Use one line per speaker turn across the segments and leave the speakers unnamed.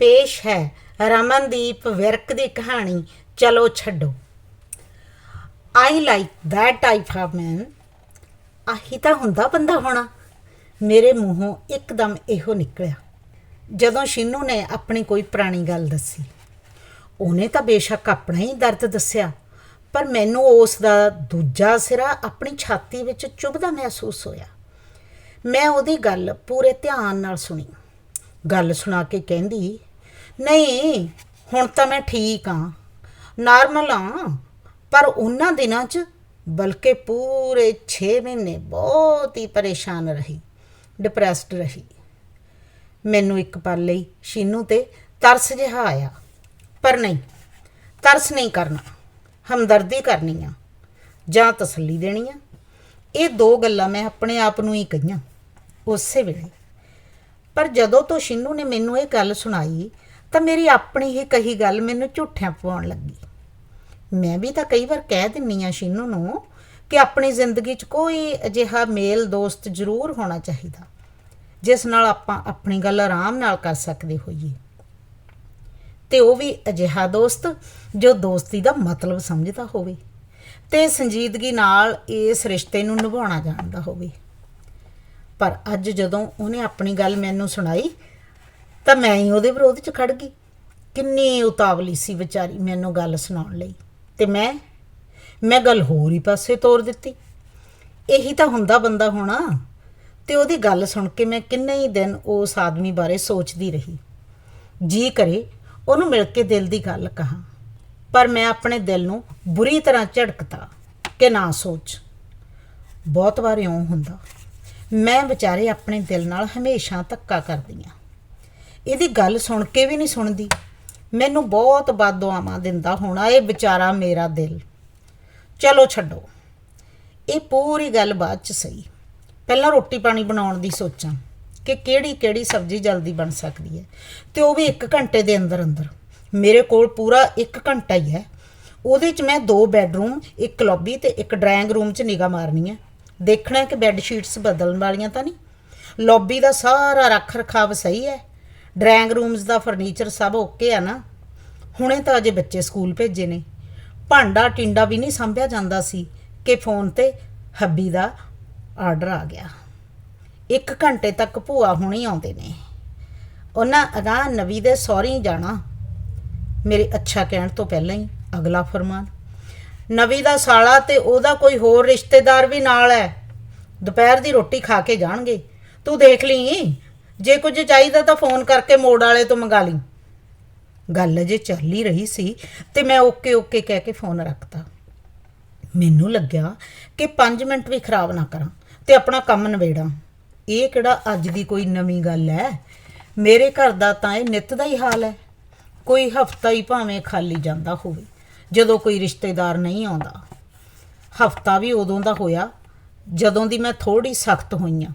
ਪੇਸ਼ ਹੈ। ਰਮਨਦੀਪ ਵਿਰਕ ਦੀ ਕਹਾਣੀ, ਚਲੋ ਛੱਡੋ। I like that type of man ਆਹੀ ਤਾਂ ਹੁੰਦਾ ਬੰਦਾ ਹੋਣਾ। ਮੇਰੇ ਮੂੰਹੋਂ ਇੱਕਦਮ ਇਹੋ ਨਿਕਲਿਆ। ਜਦੋਂ ਸ਼ਿੰਨੂ ਨੇ ਆਪਣੀ ਕੋਈ ਪੁਰਾਣੀ ਗੱਲ ਦੱਸੀ। ਉਹਨੇ ਤਾਂ ਬੇਸ਼ੱਕ ਆਪਣਾ ਹੀ ਦਰਦ ਦੱਸਿਆ। ਪਰ ਮੈਨੂੰ ਉਸ ਦਾ ਦੂਜਾ ਸਿਰਾ ਆਪਣੀ ਛਾਤੀ ਵਿੱਚ ਚੁਭਦਾ ਮਹਿਸੂਸ ਹੋਇਆ। ਮੈਂ ਉਹਦੀ ਗੱਲ ਪੂਰੇ ਧਿਆਨ ਨਾਲ ਸੁਣੀ। ਗੱਲ ਸੁਣਾ ਕੇ ਕਹਿੰਦੀ ਨਹੀਂ, ਹੁਣ ਤਾਂ ਮੈਂ ਠੀਕ ਹਾਂ, ਨਾਰਮਲ ਹਾਂ, ਪਰ ਉਹਨਾਂ ਦਿਨਾਂ 'ਚ ਬਲਕਿ ਪੂਰੇ 6 ਮਹੀਨੇ ਬਹੁਤ ਹੀ ਪਰੇਸ਼ਾਨ ਰਹੀ ਡਿਪਰੈਸਡ ਰਹੀ। ਮੈਨੂੰ ਇੱਕ ਪਲ ਲਈ ਸ਼ੀਨੂ ਤੇ ਤਰਸ ਜਿਹਾ ਆਇਆ, ਪਰ ਨਹੀਂ, ਤਰਸ ਨਹੀਂ ਕਰਨਾ, ਹਮਦਰਦੀ ਕਰਨੀ ਆ, ਜਾਂ ਤਸੱਲੀ ਦੇਣੀ ਆ। ਇਹ ਦੋ ਗੱਲਾਂ ਮੈਂ ਆਪਣੇ ਆਪ ਨੂੰ ਹੀ ਕਹੀਆਂ, ਉਸੇ ਵੇਲੇ। ਪਰ ਜਦੋਂ ਤੋਂ ਸ਼ਿੰਨੂ ਨੇ ਮੈਨੂੰ ਇਹ ਗੱਲ ਸੁਣਾਈ ਤਾਂ ਮੇਰੀ ਆਪਣੀ ਹੀ ਕਹੀ ਗੱਲ ਮੈਨੂੰ ਝੂਠਿਆਂ ਪਵਾਉਣ ਲੱਗੀ। ਮੈਂ ਵੀ ਤਾਂ ਕਈ ਵਾਰ ਕਹਿ ਦਿੰਨੀ ਆ ਸ਼ੀਨੂ ਨੂੰ ਕਿ ਆਪਣੀ ਜ਼ਿੰਦਗੀ 'ਚ ਕੋਈ ਅਜਿਹਾ ਮੇਲ ਦੋਸਤ ਜ਼ਰੂਰ ਹੋਣਾ ਚਾਹੀਦਾ, ਜਿਸ ਨਾਲ ਆਪਾਂ ਆਪਣੀ ਗੱਲ ਆਰਾਮ ਨਾਲ ਕਰ ਸਕਦੇ ਹੋਈਏ। ਤੇ ਉਹ ਵੀ ਅਜਿਹਾ ਦੋਸਤ ਜੋ ਦੋਸਤੀ ਦਾ ਮਤਲਬ ਸਮਝਦਾ ਹੋਵੇ ਤੇ ਸੰਜੀਦਗੀ ਨਾਲ ਇਸ ਰਿਸ਼ਤੇ ਨੂੰ ਨਿਭਾਉਣਾ ਜਾਣਦਾ ਹੋਵੇ। ਪਰ ਅੱਜ ਜਦੋਂ ਉਹਨੇ ਆਪਣੀ ਗੱਲ ਮੈਨੂੰ ਸੁਣਾਈ ਤਾਂ ਮੈਂ ਹੀ ਉਹਦੇ ਵਿਰੋਧ 'ਚ ਖੜ ਗਈ। ਕਿੰਨੀ ਉਤਾਵਲੀ ਸੀ ਵਿਚਾਰੀ ਮੈਨੂੰ ਗੱਲ ਸੁਣਾਉਣ ਲਈ। ਤੇ ਮੈਂ ਮੈਂ ਗੱਲ ਹੋਰ ਹੀ ਪਾਸੇ ਤੋਰ ਦਿੱਤੀ। ਇਹੀ ਤਾਂ ਹੁੰਦਾ ਬੰਦਾ ਹੋਣਾ। ਤੇ ਉਹਦੀ ਗੱਲ ਸੁਣ ਕੇ ਮੈਂ ਕਿੰਨੇ ਹੀ ਦਿਨ ਉਸ ਆਦਮੀ ਬਾਰੇ ਸੋਚਦੀ ਰਹੀ। ਜੀ ਕਰੇ, ਉਹਨੂੰ ਮਿਲ ਕੇ ਦਿਲ ਦੀ ਗੱਲ ਕਹਾ। ਪਰ ਮੈਂ ਆਪਣੇ ਦਿਲ ਨੂੰ ਬੁਰੀ ਤਰ੍ਹਾਂ ਝੜਕਤਾ ਕਿ ਨਾ ਸੋਚ। ਬਹੁਤ ਵਾਰ ਇਉਂ ਹੁੰਦਾ। ਮੈਂ ਵਿਚਾਰੇ ਆਪਣੇ ਦਿਲ ਨਾਲ ਹਮੇਸ਼ਾ ਧੱਕਾ ਕਰਦੀ ਆ। ਇਹਦੀ ਗੱਲ ਸੁਣ ਕੇ ਵੀ ਨਹੀਂ ਸੁਣਦੀ। ਮੈਨੂੰ ਬਹੁਤ ਬਦਦੁਆਵਾਂ ਦਿੰਦਾ ਹੋਣਾ ਇਹ ਵਿਚਾਰਾ ਮੇਰਾ ਦਿਲ। ਚਲੋ ਛੱਡੋ। ਇਹ ਪੂਰੀ ਗੱਲ ਬਾਅਦ ਚ ਸਹੀ। ਪਹਿਲਾਂ ਰੋਟੀ ਪਾਣੀ ਬਣਾਉਣ ਦੀ ਸੋਚਾਂ ਕਿ ਕਿਹੜੀ ਕਿਹੜੀ ਸਬਜ਼ੀ ਜਲਦੀ ਬਣ ਸਕਦੀ ਹੈ ਤੇ ਉਹ ਵੀ 1 ਘੰਟੇ ਦੇ ਅੰਦਰ ਅੰਦਰ। ਮੇਰੇ ਕੋਲ ਪੂਰਾ 1 ਘੰਟਾ ਹੀ ਹੈ। ਉਹਦੇ ਚ ਮੈਂ ਦੋ ਬੈੱਡਰੂਮ, ਇੱਕ ਲੌਬੀ ਤੇ ਇੱਕ ਡਰਾਇੰਗ ਰੂਮ ਚ ਨਿਗਾਹ ਮਾਰਨੀ ਹੈ। ਦੇਖਣਾ ਕਿ ਬੈੱਡ ਸ਼ੀਟਸ ਬਦਲਣ ਵਾਲੀਆਂ ਤਾਂ ਨਹੀਂ। ਲੌਬੀ ਦਾ ਸਾਰਾ ਰੱਖ ਰਖਾਵ ਸਹੀ ਹੈ। ਡਰਾਇੰਗ ਰੂਮਸ ਦਾ ਫਰਨੀਚਰ ਸਭ ਓਕੇ ਆ ਨਾ। ਹੁਣੇ ਤਾਂ ਅਜੇ ਬੱਚੇ ਸਕੂਲ ਭੇਜੇ ਨੇ। ਭਾਂਡਾ ਟਿੰਡਾ ਵੀ ਨਹੀਂ ਸੰਭਿਆ ਜਾਂਦਾ ਸੀ ਕਿ ਫੋਨ ਤੇ ਹੱਬੀ ਦਾ ਆਰਡਰ ਆ ਗਿਆ। ਇੱਕ ਘੰਟੇ ਤੱਕ ਭੂਆ ਹੁਣੀ ਆਉਂਦੇ ਨੇ। ਉਹਨਾਂ ਅਗਾਂਹ ਨਵੀ ਦੇ ਸਹੁਰੀ ਜਾਣਾ। ਮੇਰੇ ਅੱਛਾ ਕਹਿਣ ਤੋਂ ਪਹਿਲਾਂ ਹੀ ਅਗਲਾ ਫਰਮਾਨ, ਨਵੀ ਦਾ ਸਾਲਾ ਤੇ ਉਹਦਾ ਕੋਈ ਹੋਰ ਰਿਸ਼ਤੇਦਾਰ ਵੀ ਨਾਲ ਹੈ। ਦੁਪਹਿਰ ਦੀ ਰੋਟੀ ਖਾ ਕੇ ਜਾਣਗੇ। ਤੂੰ ਦੇਖ ਲਈ? ਜੇ ਕੁਝ ਚਾਹੀਦਾ ਤਾਂ ਫੋਨ ਕਰਕੇ ਮੋੜ ਵਾਲੇ ਤੋਂ ਮੰਗਾ ਲਈ। ਗੱਲ ਅਜੇ ਚੱਲ ਹੀ ਰਹੀ ਸੀ ਤੇ ਮੈਂ ਓਕੇ ਓਕੇ ਕਹਿ ਕੇ ਫੋਨ ਰੱਖਤਾ। ਮੈਨੂੰ ਲੱਗਿਆ ਕਿ 5 ਮਿੰਟ ਵੀ ਖਰਾਬ ਨਾ ਕਰਾਂ ਤੇ ਆਪਣਾ ਕੰਮ ਨਵੇੜਾਂ ਇਹ ਕਿਹੜਾ ਅੱਜ ਦੀ ਕੋਈ ਨਵੀਂ ਗੱਲ ਹੈ? ਮੇਰੇ ਘਰ ਦਾ ਤਾਂ ਇਹ ਨਿੱਤ ਦਾ ਹੀ ਹਾਲ ਹੈ। ਕੋਈ ਹਫਤਾ ਹੀ ਭਾਵੇਂ ਖਾਲੀ ਜਾਂਦਾ ਹੋਵੇ, ਜਦੋਂ ਕੋਈ ਰਿਸ਼ਤੇਦਾਰ ਨਹੀਂ ਆਉਂਦਾ। ਹਫਤਾ ਵੀ ਉਦੋਂ ਦਾ ਹੋਇਆ, ਜਦੋਂ ਦੀ ਮੈਂ ਥੋੜੀ ਸਖਤ ਹੋਈ ਹਾਂ।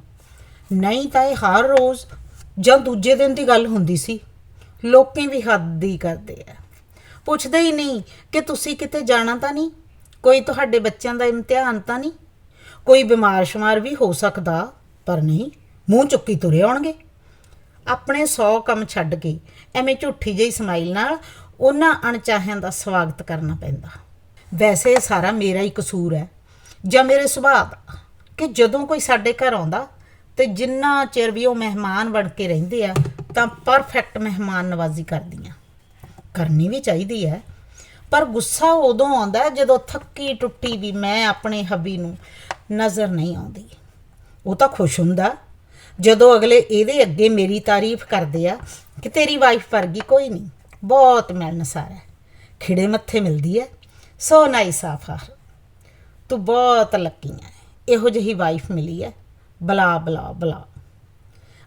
ਨਹੀਂ ਤਾਂ ਇਹ ਹਰ ਰੋਜ਼ ਜਾਂ ਦੂਜੇ ਦਿਨ ਦੀ ਗੱਲ ਹੁੰਦੀ ਸੀ। ਲੋਕੀ ਵੀ ਹੱਦ ਹੀ ਕਰਦੇ ਆ। ਪੁੱਛਦੇ ਹੀ ਨਹੀਂ ਕਿ ਤੁਸੀਂ ਕਿਤੇ ਜਾਣਾ ਤਾਂ ਨਹੀਂ? ਕੋਈ ਤੁਹਾਡੇ ਬੱਚਿਆਂ ਦਾ ਇਮਤਿਹਾਨ ਤਾਂ ਨਹੀਂ? ਕੋਈ ਬਿਮਾਰ ਸ਼ਮਾਰ ਵੀ ਹੋ ਸਕਦਾ, ਪਰ ਨਹੀਂ, ਮੂੰਹ ਚੁੱਕੀ ਤੁਰੇ ਆਉਣਗੇ। ਆਪਣੇ 100 ਕੰਮ ਛੱਡ ਕੇ ਐਵੇਂ ਝੂਠੀ ਜਿਹੀ ਸਮਾਈਲ ਨਾਲ ਉਹਨਾਂ ਅਣਚਾਹਿਆਂ ਦਾ ਸਵਾਗਤ ਕਰਨਾ ਪੈਂਦਾ। ਵੈਸੇ ਇਹ ਸਾਰਾ ਮੇਰਾ ਹੀ ਕਸੂਰ ਹੈ ਜਾਂ ਮੇਰੇ ਸੁਭਾਅ ਦਾ ਕਿ ਜਦੋਂ ਕੋਈ ਸਾਡੇ ਘਰ ਆਉਂਦਾ ਤੇ ਜਿੰਨਾ ਚਿਰ ਵੀ ਉਹ ਮਹਿਮਾਨ ਬਣ ਕੇ ਰਹਿੰਦੇ ਆ, ਤਾਂ ਪਰਫੈਕਟ ਮਹਿਮਾਨ ਨਵਾਜ਼ੀ ਕਰਦੀਆਂ। ਕਰਨੀ ਵੀ ਚਾਹੀਦੀ ਹੈ। ਪਰ ਗੁੱਸਾ ਉਦੋਂ ਆਉਂਦਾ ਜਦੋਂ ਥੱਕੀ ਟੁੱਟੀ ਵੀ ਮੈਂ ਆਪਣੇ ਹੱਬੀ ਨੂੰ ਨਜ਼ਰ ਨਹੀਂ ਆਉਂਦੀ। ਉਹ ਤਾਂ ਖੁਸ਼ ਹੁੰਦਾ। ਜਦੋਂ ਅਗਲੇ ਇਹਦੇ ਅੱਗੇ ਮੇਰੀ ਤਾਰੀਫ ਕਰਦੇ ਆ ਕਿ ਤੇਰੀ ਵਾਈਫ ਵਰਗੀ ਕੋਈ ਨਹੀਂ, ਬਹੁਤ ਮਿਲਨਸਾਰ ਹੈ। ਖਿੜੇ ਮੱਥੇ ਮਿਲਦੀ ਹੈ। So nice of her. ਤੂੰ ਬਹੁਤ ਲੱਕੀ ਹੈ। ਇਹੋ ਜਿਹੀ ਵਾਈਫ ਮਿਲੀ ਹੈ। ਬਲਾ ਬਲਾ ਬਲਾ।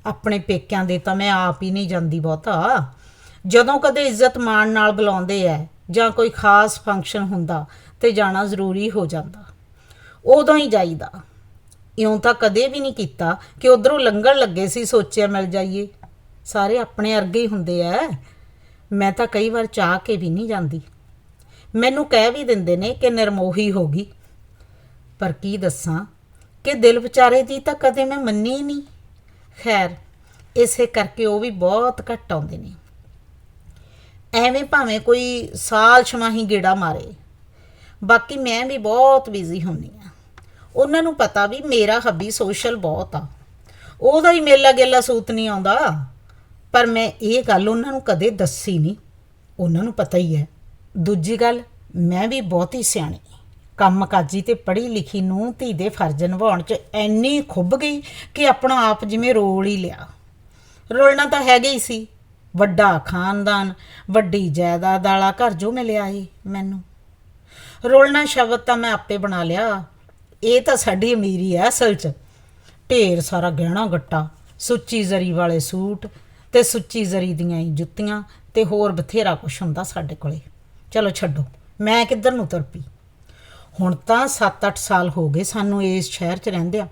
ਆਪਣੇ ਪੇਕਿਆਂ ਦੇ ਤਾਂ ਮੈਂ ਆਪ ਹੀ ਨਹੀਂ ਜਾਂਦੀ ਬਹੁਤਾ। ਜਦੋਂ ਕਦੇ ਇੱਜ਼ਤ ਮਾਣ ਨਾਲ ਬੁਲਾਉਂਦੇ ਐ ਜਾਂ ਕੋਈ ਖਾਸ ਫੰਕਸ਼ਨ ਹੁੰਦਾ ਤੇ ਜਾਣਾ ਜ਼ਰੂਰੀ ਹੋ ਜਾਂਦਾ। ਉਦੋਂ ਹੀ ਜਾਈਦਾ। ਇਉਂ ਤਾਂ ਕਦੇ ਵੀ ਨਹੀਂ ਕੀਤਾ ਕਿ ਉਧਰੋਂ ਲੰਘਣ ਲੱਗੇ ਸੀ ਸੋਚਿਆ ਮਿਲ ਜਾਈਏ। ਸਾਰੇ ਆਪਣੇ ਅਰਗੇ ਹੀ ਹੁੰਦੇ ਐ। ਮੈਂ ਤਾਂ ਕਈ ਵਾਰ ਚਾਹ ਕੇ ਵੀ ਨਹੀਂ ਜਾਂਦੀ। ਮੈਨੂੰ ਕਹਿ ਵੀ ਦਿੰਦੇ ਨੇ ਕਿ ਨਿਰਮੋਹੀ ਹੋ ਗਈ। ਪਰ ਕੀ ਦੱਸਾਂ? ਕਿ ਦਿਲ ਵਿਚਾਰੇ ਦੀ ਤਾਂ ਕਦੇ ਮੈਂ ਮੰਨੀ ਹੀ ਨਹੀਂ। ਖੈਰ, ਇਸੇ ਕਰਕੇ ਉਹ ਵੀ ਬਹੁਤ ਘੱਟ ਆਉਂਦੇ ਨੇ। ਐਵੇਂ ਭਾਵੇਂ ਕੋਈ ਸਾਲ ਛਮਾਹੀ ਗੇੜਾ ਮਾਰੇ। ਬਾਕੀ ਮੈਂ ਵੀ ਬਹੁਤ ਬਿਜ਼ੀ ਹੁੰਨੀ ਆ ਉਹਨਾਂ ਨੂੰ ਪਤਾ ਵੀ ਮੇਰਾ ਹੱਬੀ ਸੋਸ਼ਲ ਬਹੁਤ ਆ। ਉਹਦਾ ਹੀ ਮੇਲਾ ਗੇਲਾ ਸੂਤ ਨਹੀਂ ਆਉਂਦਾ। ਪਰ ਮੈਂ ਇਹ ਗੱਲ ਉਹਨਾਂ ਨੂੰ ਕਦੇ ਦੱਸੀ ਨਹੀਂ। ਉਹਨਾਂ ਨੂੰ ਪਤਾ ਹੀ ਹੈ। ਦੂਜੀ ਗੱਲ, ਮੈਂ ਵੀ ਬਹੁਤੀ ਸਿਆਣੀ ਕੰਮ ਕਾਜੀ ਤੇ ਪੜ੍ਹੀ ਲਿਖੀ ਨੂੰ ਧੀ ਦੇ ਫਰਜ਼ ਨਿਭਾਉਣ 'ਚ ਐਨੀ ਖੁੱਭ ਗਈ ਕਿ ਆਪਣਾ ਆਪ ਜਿਵੇਂ ਰੋਲ ਹੀ ਲਿਆ। ਰੋਲਣਾ ਤਾਂ ਹੈਗਾ ਹੀ ਸੀ। ਵੱਡਾ ਖਾਨਦਾਨ, ਵੱਡੀ ਜਾਇਦਾਦ ਵਾਲਾ ਘਰ ਜੋ ਮਿਲਿਆ ਏ ਮੈਨੂੰ। ਰੋਲਣਾ ਸ਼ਬਦ ਤਾਂ ਮੈਂ ਆਪੇ ਬਣਾ ਲਿਆ। ਇਹ ਤਾਂ ਸਾਡੀ ਅਮੀਰੀ ਹੈ ਅਸਲ 'ਚ। ਢੇਰ ਸਾਰਾ ਗਹਿਣਾ ਗੱਟਾ, ਸੁੱਚੀ ਜ਼ਰੀ ਵਾਲੇ ਸੂਟ ਤੇ ਸੁੱਚੀ ਜ਼ਰੀ ਦੀਆਂ ਹੀ ਜੁੱਤੀਆਂ ਤੇ ਹੋਰ ਬਥੇਰਾ ਕੁਛ ਹੁੰਦਾ ਸਾਡੇ ਕੋਲੇ। ਚਲੋ ਛੱਡੋ, ਮੈਂ ਕਿੱਧਰ ਨੂੰ ਤੁਰ ਪਈ? ਹੁਣ ਤਾਂ 7-8 ਸਾਲ ਹੋ ਗਏ ਸਾਨੂੰ ਇਸ ਸ਼ਹਿਰ 'ਚ ਰਹਿੰਦੇ ਆ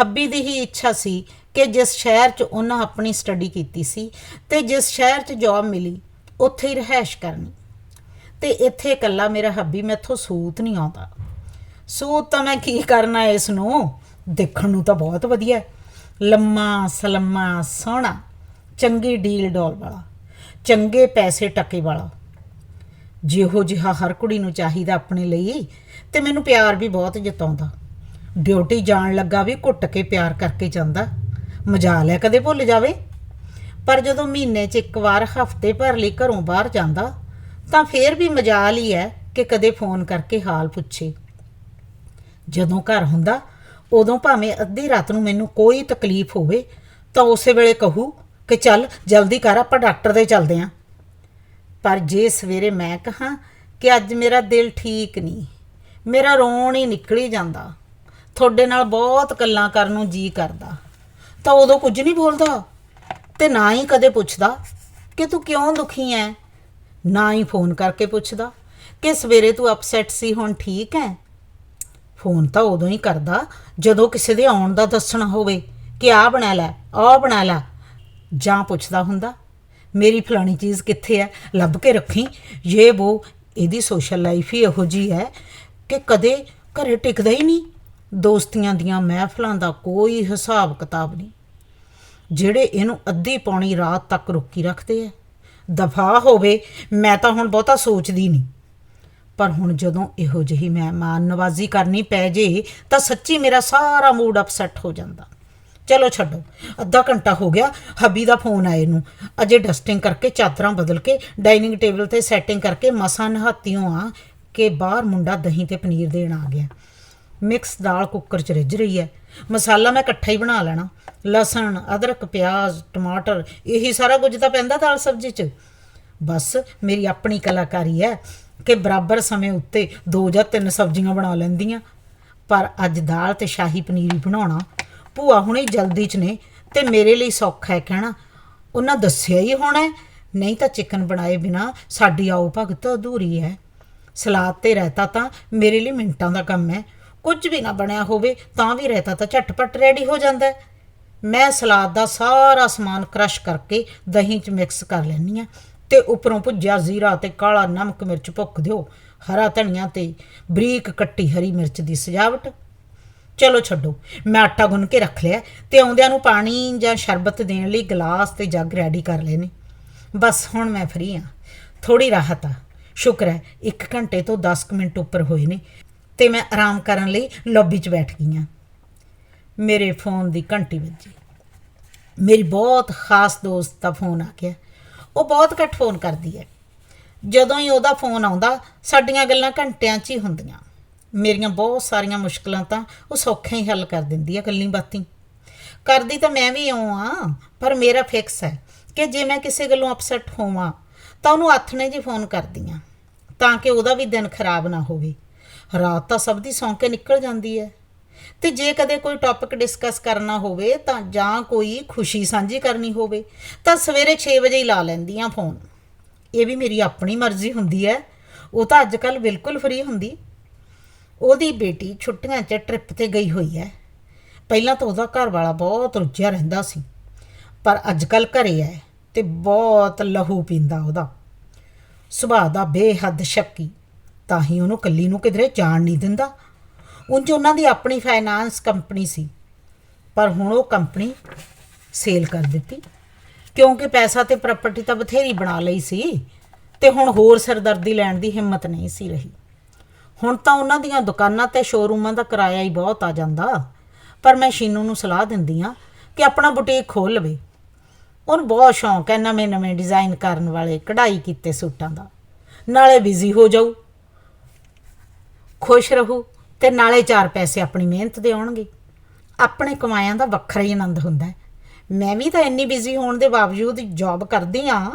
ਹੱਬੀ ਦੀ ਹੀ ਇੱਛਾ ਸੀ ਕਿ ਜਿਸ ਸ਼ਹਿਰ 'ਚ ਉਹਨਾਂ ਆਪਣੀ ਸਟੱਡੀ ਕੀਤੀ ਸੀ ਤੇ ਜਿਸ ਸ਼ਹਿਰ 'ਚ ਜੌਬ ਮਿਲੀ, ਉੱਥੇ ਹੀ ਰਹਿائش ਕਰਨੀ। ਤੇ ਇੱਥੇ ਇਕੱਲਾ ਮੇਰਾ ਹੱਬੀ ਮੈਥੋਂ ਸੂਤ ਨਹੀਂ ਆਉਂਦਾ। ਸੂਤ ਤਾਂ ਮੈਂ ਕੀ ਕਰਨਾ ਇਸ ਨੂੰ ਦੇਖਣ ਨੂੰ ਤਾਂ ਬਹੁਤ ਵਧੀਆ। ਲੰਮਾ, ਸਲੰਮਾ, ਸੋਹਣਾ, ਚੰਗੀ ਡੀਲ ਡੋਲ ਵਾਲਾ, ਚੰਗੇ ਪੈਸੇ ਟੱਕੇ ਵਾਲਾ ਜਿਹੋ ਜਿਹਾ ਹਰ ਕੁੜੀ ਨੂੰ ਚਾਹੀਦਾ ਆਪਣੇ ਲਈ, ਤੇ ਮੈਨੂੰ ਪਿਆਰ ਵੀ ਬਹੁਤ ਜਤਾਉਂਦਾ। ਡਿਊਟੀ ਜਾਣ ਲੱਗਾ ਵੀ ਘੁੱਟ ਕੇ ਪਿਆਰ ਕਰਕੇ ਜਾਂਦਾ। ਮਜਾਲ ਹੈ ਕਦੇ ਭੁੱਲ ਜਾਵੇ। ਪਰ ਜਦੋਂ ਮਹੀਨੇ 'ਚ ਇੱਕ ਵਾਰ ਹਫ਼ਤੇ ਭਰ ਲਈ ਘਰੋਂ ਬਾਹਰ ਜਾਂਦਾ, ਤਾਂ ਫੇਰ ਵੀ ਮਜਾਲ ਹੀ ਹੈ ਕਿ ਕਦੇ ਫੋਨ ਕਰਕੇ ਹਾਲ ਪੁੱਛੇ। ਜਦੋਂ ਘਰ ਹੁੰਦਾ, ਉਦੋਂ ਭਾਵੇਂ ਅੱਧੀ ਰਾਤ ਨੂੰ ਮੈਨੂੰ ਕੋਈ ਤਕਲੀਫ ਹੋਵੇ, ਤਾਂ ਉਸੇ ਵੇਲੇ ਕਹੂ ਕਿ ਚੱਲ ਜਲਦੀ ਕਰ, ਆਪਾਂ ਡਾਕਟਰ ਦੇ ਚੱਲਦੇ ਆਂ। ਪਰ ਜੇ ਸਵੇਰੇ ਮੈਂ ਕਹਾਂ ਕਿ ਅੱਜ ਮੇਰਾ ਦਿਲ ਠੀਕ ਨਹੀਂ, ਮੇਰਾ ਰੋਣ ਹੀ ਨਿਕਲੀ ਜਾਂਦਾ, ਤੁਹਾਡੇ ਨਾਲ ਬਹੁਤ ਗੱਲਾਂ ਕਰਨ ਨੂੰ ਜੀ ਕਰਦਾ, ਤਾਂ ਉਦੋਂ ਕੁਝ ਨਹੀਂ ਬੋਲਦਾ ਤੇ ਨਾ ਹੀ ਕਦੇ ਪੁੱਛਦਾ ਕਿ ਤੂੰ ਕਿਉਂ ਦੁਖੀ ਐ? ਨਾ ਹੀ ਫੋਨ ਕਰਕੇ ਪੁੱਛਦਾ ਕਿ ਸਵੇਰੇ ਤੂੰ ਅਪਸੈਟ ਸੀ, ਹੁਣ ਠੀਕ ਐ? ਫੋਨ ਤਾਂ ਉਦੋਂ ਹੀ ਕਰਦਾ ਜਦੋਂ ਕਿਸੇ ਦੇ ਆਉਣ ਦਾ ਦੱਸਣਾ ਹੋਵੇ ਕਿ ਆਹ ਬਣਾ ਲੈ, ਆਹ ਬਣਾ ਲੈ, ਜਾਂ ਪੁੱਛਦਾ ਹੁੰਦਾ ਮੇਰੀ ਫਲਾਣੀ ਚੀਜ਼ ਕਿੱਥੇ ਹੈ? ਲੱਭ ਕੇ ਰੱਖੀ। ਇਹ ਉਹ ਇਹਦੀ ਸੋਸ਼ਲ ਲਾਈਫ ਹੀ ਇਹੋ ਜੀ ਹੈ ਕਿ ਕਦੇ ਘਰੇ ਟਿਕਦਾ ਹੀ ਨਹੀਂ। ਦੋਸਤੀਆਂ ਦੀਆਂ ਮਹਿਫਲਾਂ ਦਾ ਕੋਈ ਹਿਸਾਬ ਕਿਤਾਬ ਨਹੀਂ। ਜਿਹੜੇ ਇਹਨੂੰ ਅੱਧੀ ਪੌਣੀ ਰਾਤ ਤੱਕ ਰੋਕੀ ਰੱਖਦੇ ਐ ਦਫਾ ਹੋਵੇ, ਮੈਂ ਤਾਂ ਹੁਣ ਬਹੁਤਾ ਸੋਚਦੀ ਨਹੀਂ। ਪਰ ਹੁਣ ਜਦੋਂ ਇਹੋ ਜਿਹੀ ਮਹਿਮਾਨ ਨਵਾਜ਼ੀ ਕਰਨੀ ਪੈ ਜੇ, ਤਾਂ ਸੱਚੀ ਮੇਰਾ ਸਾਰਾ ਮੂਡ ਅਪਸੈਟ ਹੋ ਜਾਂਦਾ। ਚਲੋ ਛੱਡੋ। ਅੱਧਾ ਘੰਟਾ ਹੋ ਗਿਆ, ਹੱਬੀ ਦਾ ਫੋਨ ਆਏ ਨੂੰ। ਅਜੇ ਡਸਟਿੰਗ ਕਰਕੇ ਚਾਦਰਾਂ ਬਦਲ ਕੇ ਡਾਈਨਿੰਗ ਟੇਬਲ ਤੇ ਸੈਟਿੰਗ ਕਰਕੇ ਮਸਾਂ ਨਹਾਤੀਓ ਆ ਕਿ ਬਾਹਰ ਮੁੰਡਾ ਦਹੀਂ ਤੇ ਪਨੀਰ ਦੇਣ ਆ ਗਿਆ। ਮਿਕਸ ਦਾਲ ਕੁੱਕਰ 'ਚ ਰਿੱਝ ਰਹੀ ਹੈ। ਮਸਾਲਾ ਮੈਂ ਇਕੱਠਾ ਹੀ ਬਣਾ ਲੈਣਾ। ਲਸਣ, ਅਦਰਕ, ਪਿਆਜ਼, ਟਮਾਟਰ, ਇਹੀ ਸਾਰਾ ਕੁਝ ਤਾਂ ਪੈਂਦਾ ਦਾਲ ਸਬਜ਼ੀ 'ਚ। ਬਸ ਮੇਰੀ ਆਪਣੀ ਕਲਾਕਾਰੀ ਹੈ ਕਿ ਬਰਾਬਰ ਸਮੇਂ ਉੱਤੇ ਦੋ ਜਾਂ ਤਿੰਨ ਸਬਜ਼ੀਆਂ ਬਣਾ ਲੈਂਦੀਆਂ। ਪਰ ਅੱਜ ਦਾਲ ਤੇ ਸ਼ਾਹੀ ਪਨੀਰ ਹੀ ਬਣਾਉਣਾ। ਭੂਆ ਹੁਣੇ ਜਲਦੀ 'ਚ ਨੇ ਤੇ ਮੇਰੇ ਲਈ ਸੌਖਾ ਹੈ ਕਹਿਣਾ। ਉਹਨਾਂ ਦੱਸਿਆ ਹੀ ਹੋਣਾ ਹੈ, ਨਹੀਂ ਤਾਂ ਚਿਕਨ ਬਣਾਏ ਬਿਨਾ ਸਾਡੀ ਆਓ ਭਗਤ ਅਧੂਰੀ ਹੈ। ਸਲਾਦ ਤੇ ਰਹਿਤਾ ਤਾਂ ਮੇਰੇ ਲਈ ਮਿੰਟਾਂ ਦਾ ਕੰਮ ਹੈ। ਕੁਝ ਵੀ ਨਾ ਬਣਿਆ ਹੋਵੇ ਤਾਂ ਵੀ ਰਹਿਤਾ ਤਾਂ ਝਟਪਟ ਰੈਡੀ ਹੋ ਜਾਂਦਾ ਹੈ। ਮੈਂ ਸਲਾਦ ਦਾ ਸਾਰਾ ਸਮਾਨ ਕ੍ਰਸ਼ ਕਰਕੇ ਦਹੀਂ 'ਚ ਮਿਕਸ ਕਰ ਲੈਂਦੀ ਆ ਤੇ ਉੱਪਰੋਂ ਭੁੱਜਿਆ ਜ਼ੀਰਾ ਤੇ ਕਾਲਾ ਨਮਕ ਮਿਰਚ ਭੁੱਕ ਦਿਓ। ਹਰਾ ਧਨੀਆ ਤੇ ਬਰੀਕ ਕੱਟੀ ਹਰੀ ਮਿਰਚ ਦੀ ਸਜਾਵਟ। ਚਲੋ ਛੱਡੋ, ਮੈਂ ਆਟਾ ਗੁੰਨ ਕੇ ਰੱਖ ਲਿਆ ਤੇ ਆਉਂਦਿਆਂ ਨੂੰ ਪਾਣੀ ਜਾਂ ਸ਼ਰਬਤ ਦੇਣ ਲਈ ਗਲਾਸ ਤੇ ਜੱਗ ਰੈਡੀ ਕਰ ਲਏ ਨੇ ਬਸ ਹੁਣ ਮੈਂ ਫਰੀ ਆ ਥੋੜੀ ਰਾਹਤ ਆ। ਸ਼ੁਕਰ ਹੈ 1 ਘੰਟੇ ਤੋਂ 10 ਕੁ ਮਿੰਟ ਉੱਪਰ ਹੋਏ ਨੇ ਤੇ ਮੈਂ ਆਰਾਮ ਕਰਨ ਲਈ ਲੌਬੀ 'ਚ ਬੈਠ ਗਈ ਆ ਮੇਰੇ ਫੋਨ ਦੀ ਘੰਟੀ ਵੱਜੀ। ਮੇਰੀ ਬਹੁਤ ਖਾਸ ਦੋਸਤ ਦਾ ਫੋਨ ਆ ਗਿਆ। ਉਹ ਬਹੁਤ ਘੱਟ ਫੋਨ ਕਰਦੀ ਹੈ। ਜਦੋਂ ਹੀ ਉਹਦਾ ਫੋਨ ਆਉਂਦਾ, ਸਾਡੀਆਂ ਗੱਲਾਂ ਘੰਟਿਆਂ 'ਚ ਹੀ ਹੁੰਦੀਆਂ। ਮੇਰੀਆਂ ਬਹੁਤ ਸਾਰੀਆਂ ਮੁਸ਼ਕਲਾਂ ਤਾਂ ਉਹ ਸੌਖੇ ਹੀ ਹੱਲ ਕਰ ਦਿੰਦੀ ਆ ਗੱਲਾਂ ਬਾਤੀ। ਕਰਦੀ ਤਾਂ ਮੈਂ ਵੀ ਇਉਂ ਆ, ਪਰ ਮੇਰਾ ਫਿਕਸ ਹੈ ਕਿ ਜੇ ਮੈਂ ਕਿਸੇ ਗੱਲੋਂ ਅਪਸੈਟ ਹੋਵਾਂ, ਤਾਂ ਉਹਨੂੰ ਆਥਣੇ ਜੀ ਫੋਨ ਕਰਦੀ ਆ ਤਾਂ ਕਿ ਉਹਦਾ ਵੀ ਦਿਨ ਖਰਾਬ ਨਾ ਹੋਵੇ। ਰਾਤ ਤਾਂ ਸਭ ਦੀ ਸੌਂ ਕੇ ਨਿਕਲ ਜਾਂਦੀ ਹੈ। ਤੇ ਜੇ ਕਦੇ ਕੋਈ ਟੌਪਿਕ ਡਿਸਕਸ ਕਰਨਾ ਹੋਵੇ, ਤਾਂ ਜਾਂ ਕੋਈ ਖੁਸ਼ੀ ਸਾਂਝੀ ਕਰਨੀ ਹੋਵੇ, ਤਾਂ ਸਵੇਰੇ 6 ਵਜੇ ਹੀ ਲਾ ਲੈਂਦੀ ਆ ਫੋਨ। ਇਹ ਵੀ ਮੇਰੀ ਆਪਣੀ ਮਰਜ਼ੀ ਹੁੰਦੀ ਹੈ। ਉਹ ਤਾਂ ਅੱਜ ਕੱਲ ਬਿਲਕੁਲ ਫ੍ਰੀ ਹੁੰਦੀ। ਉਹਦੀ ਬੇਟੀ ਛੁੱਟੀਆਂ 'ਚ ਟ੍ਰਿਪ ਤੇ ਗਈ ਹੋਈ ਹੈ। ਪਹਿਲਾਂ ਤਾਂ ਉਹਦਾ ਘਰ ਵਾਲਾ ਬਹੁਤ ਰੁੱਝਿਆ ਰਹਿੰਦਾ ਸੀ, ਪਰ ਅੱਜ ਕੱਲ ਘਰੇ ਹੈ ਤੇ ਬਹੁਤ ਲਹੂ ਪੀਂਦਾ ਉਹਦਾ। ਸੁਭਾਅ ਦਾ ਬੇਹੱਦ ਸ਼ੱਕੀ, ਤਾਂ ਹੀ ਉਹਨੂੰ ਕੱਲੀ ਨੂੰ ਕਿਧਰੇ ਜਾਣ ਨਹੀਂ ਦਿੰਦਾ। ਉਂਝ ਉਹਨਾਂ ਦੀ ਆਪਣੀ ਫਾਈਨਾਂਸ ਕੰਪਨੀ ਸੀ, ਪਰ ਹੁਣ ਉਹ ਕੰਪਨੀ ਸੇਲ ਕਰ ਦਿੱਤੀ, ਕਿਉਂਕਿ ਪੈਸਾ ਤੇ ਪ੍ਰਾਪਰਟੀ ਤਾਂ ਬਥੇਰੀ ਬਣਾ ਲਈ ਸੀ ਤੇ ਹੁਣ ਹੋਰ ਸਰਦਰਦੀ ਲੈਣ ਦੀ ਹਿੰਮਤ ਨਹੀਂ ਸੀ ਰਹੀ। ਹੁਣ ਤਾਂ ਉਹਨਾਂ ਦੀਆਂ ਦੁਕਾਨਾਂ ਤੇ ਸ਼ੋਰੂਮਾਂ ਦਾ ਕਿਰਾਇਆ ਹੀ ਬਹੁਤ ਆ ਜਾਂਦਾ। ਪਰ ਮੈਂ ਸ਼ੀਨੂ ਨੂੰ ਸਲਾਹ ਦਿੰਦੀ ਆ ਕਿ ਆਪਣਾ ਬੁਟੀਕ ਖੋਲ ਲਵੇ। ਉਹਨੂੰ ਬਹੁਤ ਸ਼ੌਂਕ ਹੈ ਨਵੇਂ ਨਵੇਂ ਡਿਜ਼ਾਈਨ ਕਰਨ ਵਾਲੇ, ਕਢਾਈ ਕੀਤੇ ਸੂਟਾਂ ਦਾ। ਨਾਲੇ ਬਿਜ਼ੀ ਹੋ ਜਾਊ। ਖੁਸ਼ ਰਹੂ ਤੇ ਨਾਲੇ ਚਾਰ ਪੈਸੇ ਆਪਣੀ ਮਿਹਨਤ ਦੇ ਆਉਣਗੇ। ਆਪਣੇ ਕਮਾਇਆਂ ਦਾ ਵੱਖਰਾ ਹੀ ਆਨੰਦ ਹੁੰਦਾ ਹੈ। ਮੈਂ ਵੀ ਤਾਂ ਇੰਨੀ ਬਿਜ਼ੀ ਹੋਣ ਦੇ ਬਾਵਜੂਦ ਜੌਬ ਕਰਦੀ ਆ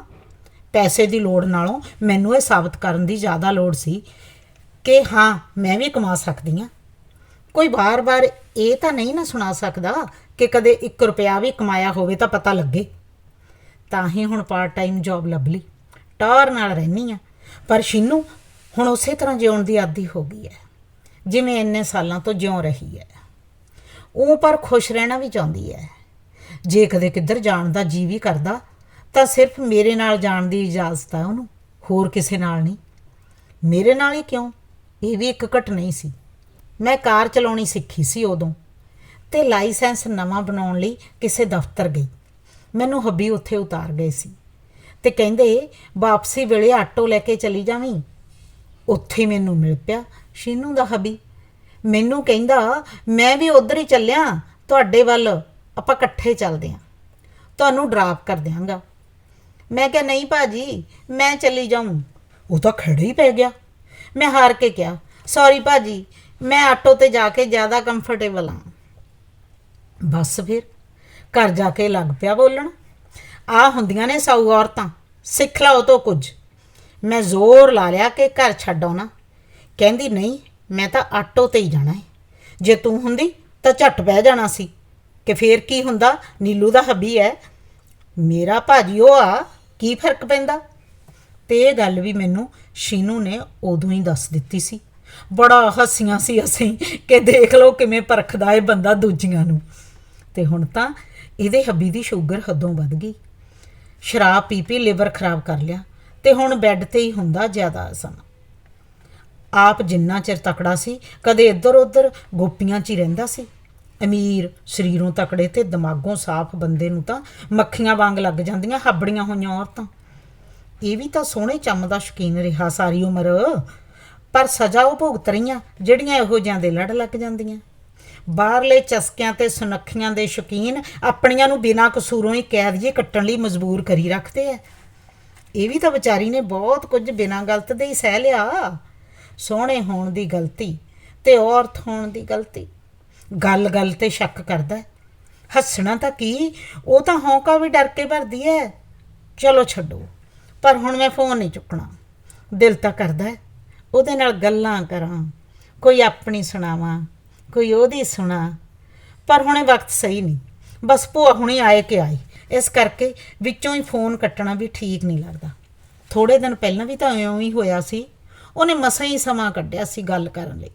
ਪੈਸੇ ਦੀ ਲੋੜ ਨਾਲੋਂ ਮੈਨੂੰ ਇਹ ਸਾਬਤ ਕਰਨ ਦੀ ਜ਼ਿਆਦਾ ਲੋੜ ਸੀ ਕਿ ਹਾਂ, ਮੈਂ ਵੀ ਕਮਾ ਸਕਦੀ ਹਾਂ। ਕੋਈ ਬਾਰ-ਬਾਰ ਇਹ ਤਾਂ ਨਹੀਂ ਨਾ ਸੁਣਾ ਸਕਦਾ ਕਿ ਕਦੇ 1 ਰੁਪਿਆ ਵੀ ਕਮਾਇਆ ਹੋਵੇ ਤਾਂ ਪਤਾ ਲੱਗੇ। ਤਾਂ ਹੀ ਹੁਣ ਪਾਰਟ ਟਾਈਮ ਜੌਬ ਲੱਭ ਲਈ। ਟੌਰ ਨਾਲ ਰਹਿਨੀ ਆ ਪਰ ਸ਼ਿੰਨੂ, ਹੁਣ ਉਸੇ ਤਰ੍ਹਾਂ ਜਿਉਣ ਦੀ ਆਦੀ ਹੋ ਗਈ ਹੈ। ਜਿਵੇਂ ਇੰਨੇ ਸਾਲਾਂ ਤੋਂ ਜਿਉਂ ਰਹੀ ਹੈ। ਉਹ ਪਰ ਖੁਸ਼ ਰਹਿਣਾ ਵੀ ਚਾਹੁੰਦੀ ਹੈ। ਜੇ ਕਦੇ ਕਿੱਧਰ ਜਾਣ ਦਾ ਜੀ ਵੀ ਕਰਦਾ, ਤਾਂ ਸਿਰਫ ਮੇਰੇ ਨਾਲ ਜਾਣ ਦੀ ਇਜਾਜ਼ਤ ਹੈ ਉਹਨੂੰ। ਹੋਰ ਕਿਸੇ ਨਾਲ ਨਹੀਂ। ਮੇਰੇ ਨਾਲ ਹੀ ਕਿਉਂ? ਇਹ ਵੀ ਇੱਕ ਘਟਨਾ ਹੀ ਸੀ। ਮੈਂ ਕਾਰ ਚਲਾਉਣੀ ਸਿੱਖੀ ਸੀ ਉਦੋਂ ਤੇ ਲਾਇਸੈਂਸ ਨਵਾਂ ਬਣਾਉਣ ਲਈ ਕਿਸੇ ਦਫ਼ਤਰ ਗਈ। ਮੈਨੂੰ ਹੱਬੀ ਉੱਥੇ ਉਤਾਰ ਗਏ ਸੀ ਤੇ ਕਹਿੰਦੇ, ਵਾਪਸੀ ਵੇਲੇ ਆਟੋ ਲੈ ਕੇ ਚਲੀ ਜਾਵੀਂ। ਉੱਥੇ ਮੈਨੂੰ ਮਿਲ ਪਿਆ ਸ਼ੀਨੂ ਦਾ ਹਬੀ। ਮੈਨੂੰ ਕਹਿੰਦਾ, ਮੈਂ ਵੀ ਉਧਰ ਹੀ ਚੱਲਿਆ, ਤੁਹਾਡੇ ਵੱਲ ਆਪਾਂ ਇਕੱਠੇ ਚੱਲਦੇ ਆਂ। ਤੁਹਾਨੂੰ ਡਰਾਪ ਕਰ ਦਿਆਂਗਾ। ਮੈਂ ਕਿਹਾ, ਨਹੀਂ ਭਾਜੀ, ਮੈਂ ਚੱਲੀ ਜਾਊਂ। ਉਹ ਤਾਂ ਖੜੇ ਹੀ ਪੈ ਗਿਆ। ਮੈਂ ਹਾਰ ਕੇ ਕਿਹਾ ਸੌਰੀ ਭਾਜੀ, ਮੈਂ ਆਟੋ ਤੇ ਜਾ ਕੇ ਜ਼ਿਆਦਾ ਕੰਫਰਟੇਬਲ ਹਾਂ। ਬਸ ਫਿਰ, ਘਰ ਜਾ ਕੇ ਲੱਗ ਪਿਆ ਬੋਲਣ। ਆ ਹੁੰਦੀਆਂ ਨੇ ਸਾਊ ਔਰਤਾਂ, ਸਿੱਖ ਲਓ ਤੋਂ ਕੁਝ। ਮੈਂ ਜ਼ੋਰ ਲਾ ਲਿਆ ਕਿ ਘਰ ਛੱਡ ਆਉਣਾ। ਕਹਿੰਦੀ, ਨਹੀਂ, ਮੈਂ ਤਾਂ ਆਟੋ ਤੇ ਹੀ ਜਾਣਾ ਹੈ। ਜੇ ਤੂੰ ਹੁੰਦੀ ਤਾਂ ਝੱਟ ਬਹਿ ਜਾਣਾ ਸੀ। ਕਿ ਫੇਰ ਕੀ ਹੁੰਦਾ? ਨੀਲੂ ਦਾ ਹੱਬੀ ਹੈ। ਮੇਰਾ ਭਾਜੀ ਉਹ ਆ, ਕੀ ਫ਼ਰਕ ਪੈਂਦਾ? ਤੇ ਇਹ ਗੱਲ ਵੀ ਮੈਨੂੰ ਸ਼ੀਨੂ ਨੇ ਉਦੋਂ ਹੀ ਦੱਸ ਦਿੱਤੀ ਸੀ। ਬੜਾ ਹੱਸੀਆਂ ਸੀ ਅਸੀਂ ਕਿ ਦੇਖ ਲਓ ਕਿਵੇਂ ਪਰਖਦਾ ਇਹ ਬੰਦਾ ਦੂਜੀਆਂ ਨੂੰ। ਤੇ ਹੁਣ ਤਾਂ ਇਹਦੇ ਹੱਬੀ ਦੀ ਸ਼ੂਗਰ ਹੱਦੋਂ ਵੱਧ ਗਈ। ਸ਼ਰਾਬ ਪੀ ਪੀ ਲਿਵਰ ਖਰਾਬ ਕਰ ਲਿਆ ਤੇ ਹੁਣ ਬੈੱਡ ਤੇ ਹੀ ਹੁੰਦਾ ਜ਼ਿਆਦਾ ਸਮਾਂ। ਆਪ ਜਿੰਨਾ ਚਿਰ ਤਕੜਾ ਸੀ, ਕਦੇ ਇੱਧਰ ਉੱਧਰ ਗੋਪੀਆਂ 'ਚ ਹੀ ਰਹਿੰਦਾ ਸੀ। ਅਮੀਰ ਸਰੀਰੋਂ ਤਕੜੇ ਤੇ ਦਿਮਾਗੋਂ ਸਾਫ਼ ਬੰਦੇ ਨੂੰ ਤਾਂ ਮੱਖੀਆਂ ਵਾਂਗ ਲੱਗ ਜਾਂਦੀਆਂ, ਹੱਬੜੀਆਂ ਹੋਈਆਂ ਔਰਤਾਂ। ਇਹ ਵੀ ਤਾਂ ਸੋਹਣੇ ਚੰਮ ਦਾ ਸ਼ੌਕੀਨ ਰਿਹਾ ਸਾਰੀ ਉਮਰ। ਪਰ ਸਜ਼ਾ ਉਹ ਭੁਗਤ ਰਹੀਆਂ, ਜਿਹੜੀਆਂ ਇਹੋ ਜਿਹਾਂ ਦੇ ਲੜ ਲੱਗ ਜਾਂਦੀਆਂ। ਬਾਹਰਲੇ ਚਸਕਿਆਂ ਤੇ ਸੁਨੱਖੀਆਂ ਦੇ ਸ਼ੌਕੀਨ ਆਪਣੀਆਂ ਨੂੰ ਬਿਨਾਂ ਕਸੂਰੋਂ ਹੀ ਕੈਦ ਜੇ ਕੱਟਣ ਲਈ ਮਜਬੂਰ ਕਰੀ ਰੱਖਦੇ ਆ। ਇਹ ਵੀ ਤਾਂ ਵਿਚਾਰੀ ਨੇ ਬਹੁਤ ਕੁਝ ਬਿਨਾਂ ਗਲਤ ਦੇ ਹੀ ਸਹਿ ਲਿਆ। ਸੋਹਣੇ ਹੋਣ ਦੀ ਗਲਤੀ ਤੇ ਔਰਤ ਹੋਣ ਦੀ ਗਲਤੀ। ਗੱਲ ਗੱਲ ਤੇ ਸ਼ੱਕ ਕਰਦਾ ਹੱਸਣਾ ਤਾਂ ਕੀ? ਉਹ ਤਾਂ ਹੌਂਕਾ ਵੀ ਡਰ ਕੇ ਭਰਦੀ ਹੈ। ਚਲੋ ਛੱਡੋ। ਪਰ ਹੁਣ ਮੈਂ ਫੋਨ ਨਹੀਂ ਚੁੱਕਣਾ। ਦਿਲ ਤਾਂ ਕਰਦਾ ਹੈ। ਉਹਦੇ ਨਾਲ ਗੱਲਾਂ ਕਰਾਂ, ਕੋਈ ਆਪਣੀ ਸੁਣਾਵਾਂ, ਕੋਈ ਉਹਦੀ ਸੁਣਾ। ਪਰ ਹੁਣੇ ਵਕਤ ਸਹੀ ਨਹੀਂ। ਬਸ ਭੂਆ ਹੁਣੇ ਆਏ ਕਿ ਆਏ ਇਸ ਕਰਕੇ ਵਿੱਚੋਂ ਹੀ ਫੋਨ ਕੱਟਣਾ ਵੀ ਠੀਕ ਨਹੀਂ ਲੱਗਦਾ। ਥੋੜੇ ਦਿਨ ਪਹਿਲਾਂ ਵੀ ਤਾਂ ਇਉਂ ਹੀ ਹੋਇਆ ਸੀ। ਉਹਨੇ ਮਸਾਂ ਹੀ ਸਮਾਂ ਕੱਢਿਆ ਸੀ ਗੱਲ ਕਰਨ ਲਈ।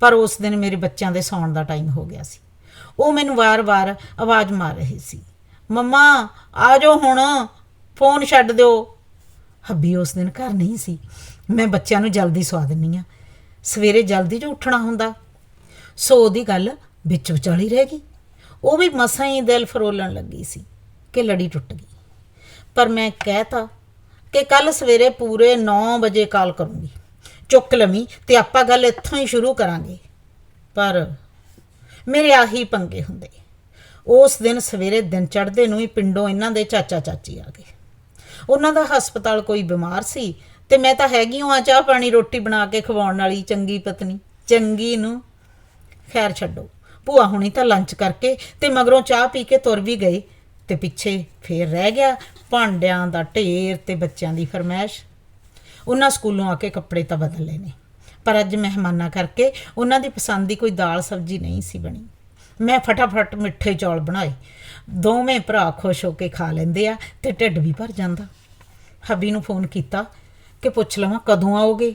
ਪਰ ਉਸ ਦਿਨ ਮੇਰੇ ਬੱਚਿਆਂ ਦੇ ਸੌਣ ਦਾ ਟਾਈਮ ਹੋ ਗਿਆ ਸੀ। ਉਹ ਮੈਨੂੰ ਵਾਰ-ਵਾਰ ਆਵਾਜ਼ ਮਾਰ ਰਹੀ ਸੀ। ਮੰਮਾ, ਆ ਜਾਓ ਹੁਣ। ਫੋਨ ਛੱਡ ਦਿਓ। ਹੱਬੀ ਉਸ ਦਿਨ ਘਰ ਨਹੀਂ ਸੀ। ਮੈਂ ਬੱਚਿਆਂ ਨੂੰ ਜਲਦੀ ਸਵਾ ਦਿੰਨੀ ਆ। ਸਵੇਰੇ ਜਲਦੀ ਜੋ ਉੱਠਣਾ ਹੁੰਦਾ, ਸੋ ਉਹਦੀ ਗੱਲ ਵਿੱਚ ਵਿਚਾਲੀ ਰਹਿ ਗਈ। ਉਹ ਵੀ ਮਸਾਂ ਹੀ ਦਿਲ ਫਰੋਲਣ ਲੱਗੀ ਸੀ ਕਿ ਲੜੀ ਟੁੱਟ ਗਈ। ਪਰ ਮੈਂ ਕਹਿਤਾ ਕਿ ਕੱਲ ਸਵੇਰੇ ਪੂਰੇ 9 ਵਜੇ ਕਾਲ ਕਰੂੰਗੀ। ਚੁੱਕ ਲਵੀਂ ਤੇ ਆਪਾਂ ਗੱਲ ਇੱਥੋਂ ਹੀ ਸ਼ੁਰੂ ਕਰਾਂਗੇ। ਪਰ ਮੇਰੇ ਆਹੀ ਪੰਗੇ ਹੁੰਦੇ। ਉਸ ਦਿਨ ਸਵੇਰੇ ਦਿਨ ਚੜ੍ਹਦੇ ਨੂੰ ਹੀ ਪਿੰਡੋਂ ਇਹਨਾਂ ਦੇ ਚਾਚਾ ਚਾਚੀ ਆ ਗਏ। ਉਹਨਾਂ ਦਾ ਹਸਪਤਾਲ ਕੋਈ ਬਿਮਾਰ ਸੀ ਤੇ ਮੈਂ ਤਾਂ ਹੈਗੀ ਹਾਂ ਚਾਹ ਪਾਣੀ ਰੋਟੀ ਬਣਾ ਕੇ ਖਵਾਉਣ ਵਾਲੀ ਚੰਗੀ ਪਤਨੀ। ਚੰਗੀ ਨੂੰ। ਖੈਰ ਛੱਡੋ, ਭੂਆ ਹੁਣੀ ਤਾਂ ਲੰਚ ਕਰਕੇ ਤੇ ਮਗਰੋਂ ਚਾਹ ਪੀ ਕੇ ਤੁਰ ਵੀ ਗਏ ਤੇ ਪਿੱਛੇ ਫੇਰ ਰਹਿ ਗਿਆ ਭਾਂਡਿਆਂ ਦਾ ਢੇਰ ਤੇ ਬੱਚਿਆਂ ਦੀ ਫਰਮਾਇਸ਼। ਉਹਨਾਂ ਸਕੂਲੋਂ ਆ ਕੇ ਕੱਪੜੇ ਤਾਂ ਬਦਲ ਲਏ ਨੇ, ਪਰ ਅੱਜ ਮਹਿਮਾਨਾਂ ਕਰਕੇ ਉਹਨਾਂ ਦੀ ਪਸੰਦ ਦੀ ਕੋਈ ਦਾਲ ਸਬਜ਼ੀ ਨਹੀਂ ਸੀ ਬਣੀ। ਮੈਂ ਫਟਾਫਟ ਮਿੱਠੇ ਚੌਲ ਬਣਾਏ। ਦੋਵੇਂ ਭਰਾ ਖੁਸ਼ ਹੋ ਕੇ ਖਾ ਲੈਂਦੇ ਆ ਤੇ ਢਿੱਡ ਵੀ ਭਰ ਜਾਂਦਾ। ਹਬੀ ਨੂੰ ਫੋਨ ਕੀਤਾ ਕਿ ਪੁੱਛ ਲਵਾਂ ਕਦੋਂ ਆਓਗੇ?